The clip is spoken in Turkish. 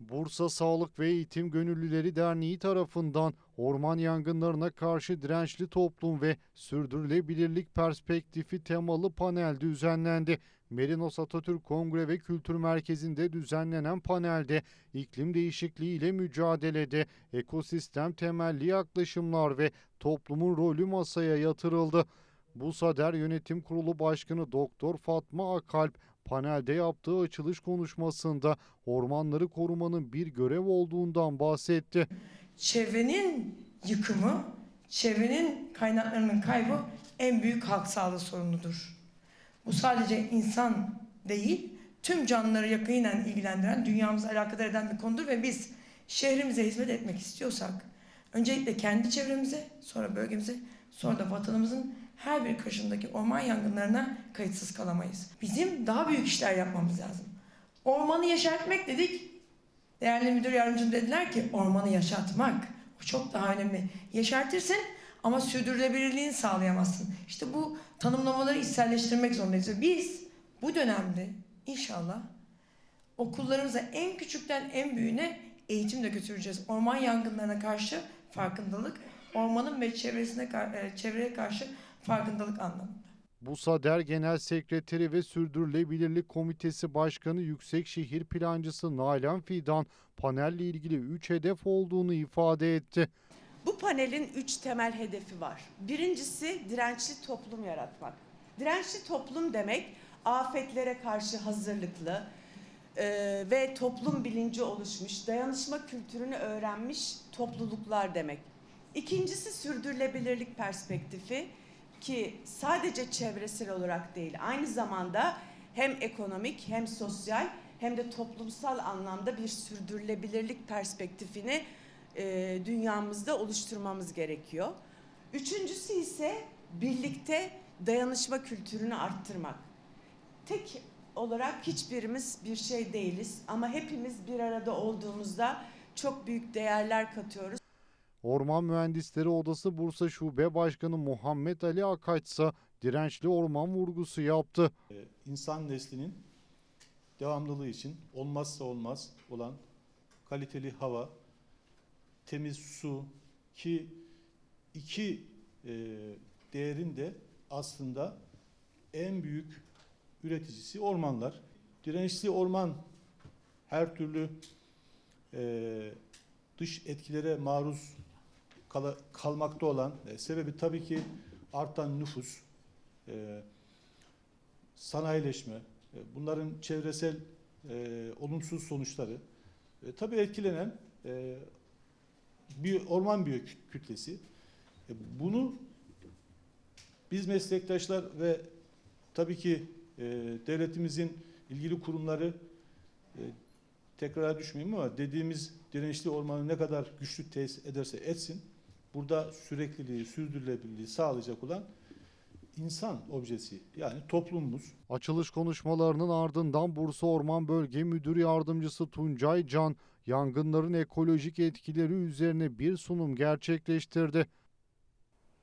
Bursa Sağlık ve Eğitim Gönüllüleri Derneği tarafından orman yangınlarına karşı dirençli toplum ve sürdürülebilirlik perspektifi temalı panel düzenlendi. Merinos Atatürk Kongre ve Kültür Merkezi'nde düzenlenen panelde iklim değişikliği ile mücadelede ekosistem temelli yaklaşımlar ve toplumun rolü masaya yatırıldı. Busader Yönetim Kurulu Başkanı Doktor Fatma Akalp panelde yaptığı açılış konuşmasında ormanları korumanın bir görev olduğundan bahsetti. çevrenin yıkımı, çevrenin kaynaklarının kaybı en büyük halk sağlığı sorunudur. Bu sadece insan değil, tüm canlıları yakinen ilgilendiren, dünyamızla alakadar eden bir konudur ve biz şehrimize hizmet etmek istiyorsak öncelikle kendi çevremize, sonra bölgemize, sonra da vatanımızın her bir kaşındaki orman yangınlarına kayıtsız kalamayız. Bizim daha büyük işler yapmamız lazım. Ormanı yeşertmek dedik, Değerli müdür yardımcım dediler ki ormanı yaşatmak. Bu çok daha önemli. Yeşertirsin ama sürdürülebilirliğini sağlayamazsın. İşte bu tanımlamaları içselleştirmek zorundayız. Biz bu dönemde inşallah okullarımıza en küçükten en büyüğüne eğitim de götüreceğiz. Orman yangınlarına karşı farkındalık, ormanın ve çevresine e, çevreye karşı farkındalık anlamında. Busader Genel Sekreteri ve Sürdürülebilirlik Komitesi Başkanı Yüksekşehir Plancısı Nalan Fidan panelle ilgili 3 hedef olduğunu ifade etti. Bu panelin üç temel hedefi var. Birincisi dirençli toplum yaratmak. Dirençli toplum demek afetlere karşı hazırlıklı e, ve toplum bilinci oluşmuş, dayanışma kültürünü öğrenmiş topluluklar demek. İkincisi sürdürülebilirlik perspektifi ki sadece çevresel olarak değil aynı zamanda hem ekonomik hem sosyal hem de toplumsal anlamda bir sürdürülebilirlik perspektifini e, dünyamızda oluşturmamız gerekiyor. Üçüncüsü ise birlikte dayanışma kültürünü arttırmak. Tek olarak hiçbirimiz bir şey değiliz ama hepimiz bir arada olduğumuzda çok büyük değerler katıyoruz. Orman Mühendisleri Odası Bursa Şube Başkanı Muhammed Ali Akaç ise dirençli orman vurgusu yaptı. insan neslinin devamlılığı için olmazsa olmaz olan kaliteli hava, temiz su ki iki e, değerin de aslında en büyük üreticisi ormanlar. Dirençli orman her türlü e, dış etkilere maruz kala- kalmakta olan e, sebebi tabii ki artan nüfus, e, sanayileşme, e, bunların çevresel e, olumsuz sonuçları, e, tabii etkilenen e, bir orman biyoküt- kütlesi. E, bunu biz meslektaşlar ve tabii ki e, devletimizin ilgili kurumları e, tekrara düşmeyeyim ama dediğimiz dirençli ormanı ne kadar güçlü tesis ederse etsin, burada sürekliliği, sürdürülebilirliği sağlayacak olan insan objesi yani toplumumuz. Açılış konuşmalarının ardından Bursa Orman Bölge Müdür Yardımcısı Tuncay Can, yangınların ekolojik etkileri üzerine bir sunum gerçekleştirdi.